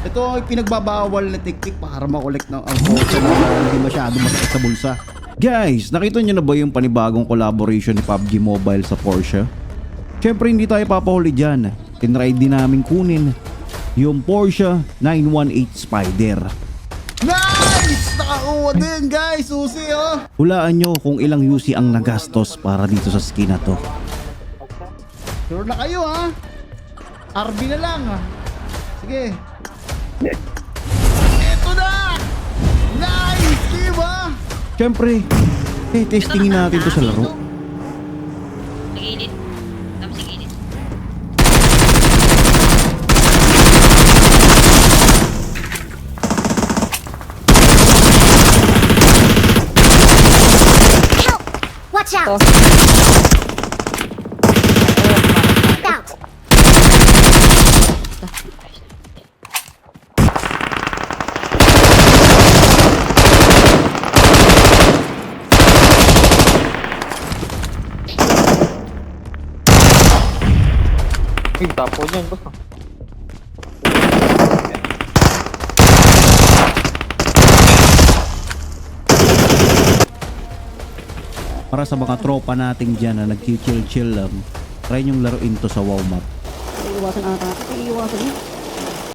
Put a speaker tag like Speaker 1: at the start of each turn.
Speaker 1: Ito ay pinagbabawal na teknik para makolek ng ang Porsche na hindi masyado masakit sa bulsa. Guys, nakita nyo na ba yung panibagong collaboration ni PUBG Mobile sa Porsche? Siyempre hindi tayo papahuli dyan. Tinry din namin kunin yung Porsche 918 Spider. Nice! Nakakuha din guys! Susi oh! Hulaan nyo kung ilang UC ang nagastos para dito sa skin na to. Sure na kayo ha? RB na lang ha? Sige. Ito na! Nice! Diba? Siyempre, eh, testingin natin to sa laro.
Speaker 2: Tapos sa gilid.
Speaker 3: Help! Watch out! Out!
Speaker 4: Ay, tapo niyan, boss. ah.
Speaker 1: Para sa mga tropa nating dyan na nag-chill-chill lang, try nyong laruin to sa WoW map.
Speaker 5: Iiwasan ata. Iiwasan niya.